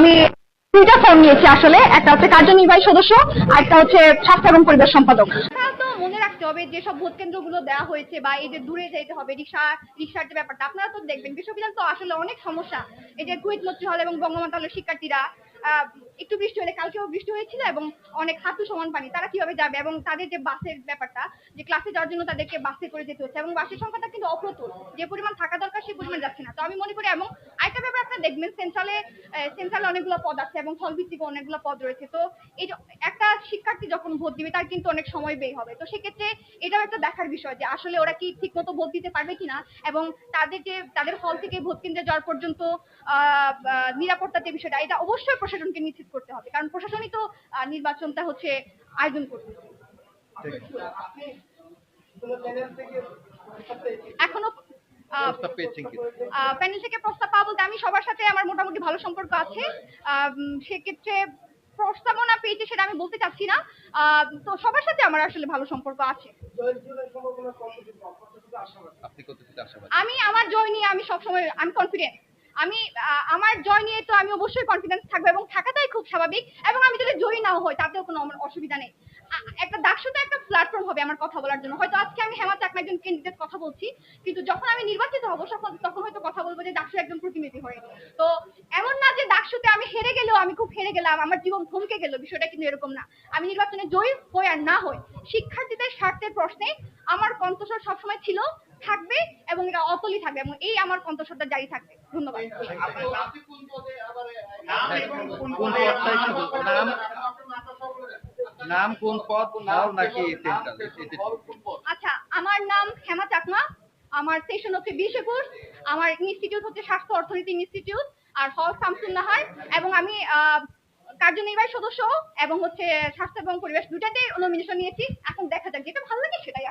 আমি দুইটা ফর্ম নিয়েছি আসলে। একটা হচ্ছে কার্যনির্বাহী সদস্য, আর একটা হচ্ছে স্বাস্থ্য এবং পরিবেশ সম্পাদক। মনে রাখতে হবে ভোট কেন্দ্রগুলো দেওয়া হয়েছে বা এই যে দূরে হবে, রিক্সা, রিক্সার যে ব্যাপারটা, আপনারা তো দেখবেন বিশ্ববিদ্যালয় তো আসলে অনেক সমস্যা। এই যে কুয়েত মন্ত্রী হল এবং শিক্ষার্থীরা একটু বৃষ্টি হলে, কালকেও বৃষ্টি হয়েছিল এবং অনেক হাঁটু সমান পানি, তারা কীভাবে যাবে? এবং তাদের যে বাসের ব্যাপারটা, যে ক্লাসে যাওয়ার জন্য তাদেরকে বাসে করে যেতে হচ্ছে, এবং বাসের সংখ্যাটা কিন্তু অপ্রতুল। যে পরিমাণ থাকা দরকার সেই পরিমাণ যাচ্ছে না। তো আমি মনে করি, এবং আরেকটা ব্যাপার দেখবেন সেন্ট্রালে সেন্ট্রালে অনেকগুলো পদ আছে এবং হল ভিত্তিক অনেকগুলো পদ রয়েছে। তো এই যে একটা শিক্ষার্থী যখন ভোট দিবে তার কিন্তু অনেক সময় ব্যয় হবে। তো সেক্ষেত্রে এটাও একটা দেখার বিষয় যে আসলে ওরা কি ঠিক মতো ভোট দিতে পারবে কিনা এবং তাদের যে তাদের হল থেকে ভোট কেন্দ্রে যাওয়ার পর্যন্ত নিরাপত্তার যে বিষয়টা এটা অবশ্যই প্রশাসনকে নিশ্চিত করতে হবে। কারণ প্রশাসনই তো নির্বাচনটা হচ্ছে আয়োজন করতে আহ, প্রস্তাব পেয়েছেন কি প্যানেল থেকে প্রস্তাব আমি সবার সাথে আমার মোটামুটি ভালো সম্পর্ক আছে। সেক্ষেত্রে প্রস্তাবনা পেয়েছে সেটা আমি বলতে চাচ্ছি না। তো সবার সাথে আমার আসলে ভালো সম্পর্ক আছে। আমি আমার জয় নিয়ে আমি সবসময় আমি কনফিডেন্ট আমি আমার জয় নিয়ে তো আমি অবশ্যই কনফিডেন্স থাকব এবং থাকাটাই খুব স্বাভাবিক। এবং আমি যদি জয়ী নাও হই তাতেও কোনো আমার অসুবিধা নেই। একটা ডাকসুতে একটা প্ল্যাটফর্ম হবে আমার কথা বলার জন্য হয়তো আজকে আমি হেমা চাকমা একজন ক্যান্ডিডেট কথা বলছি কিন্তু যখন আমি নির্বাচিত হব তখন হয়তো কথা বলব যে ডাকসু একজন প্রতিনিধি হয়ে তো এমন না যে ডাকসুতে আমি হেরে গেলেও আমি খুব হেরে গেলাম আমার জীবন থমকে গেল বিষয়টা কিন্তু এরকম না আমি নির্বাচনে জয়ী হই আর না হই শিক্ষার্থীদের স্বার্থের প্রশ্নে আমার কণ্ঠস্বর সবসময় ছিল থাকবে এবং এটা অতলই থাকবে এবং এই আমার কণ্ঠস্বরটা জারি থাকবে ধন্যবাদ নাম কোন পদ? নাও নাকি আচ্ছা আমার নাম হেমা চাকমা। আমার সেশন হচ্ছে বিশেপুর একুশ। আমার ইনস্টিটিউট হচ্ছে স্বাস্থ্য অর্থনীতি ইনস্টিটিউট আর হল শামসুন নাহার এবং আমি আহ, কার্যনির্বাহী সদস্য এবং হচ্ছে স্বাস্থ্য এবং পরিবেশ দুটাতেই নমিনেশন নিয়েছি। এখন দেখা যাক যেটা ভালো লাগে সেটাই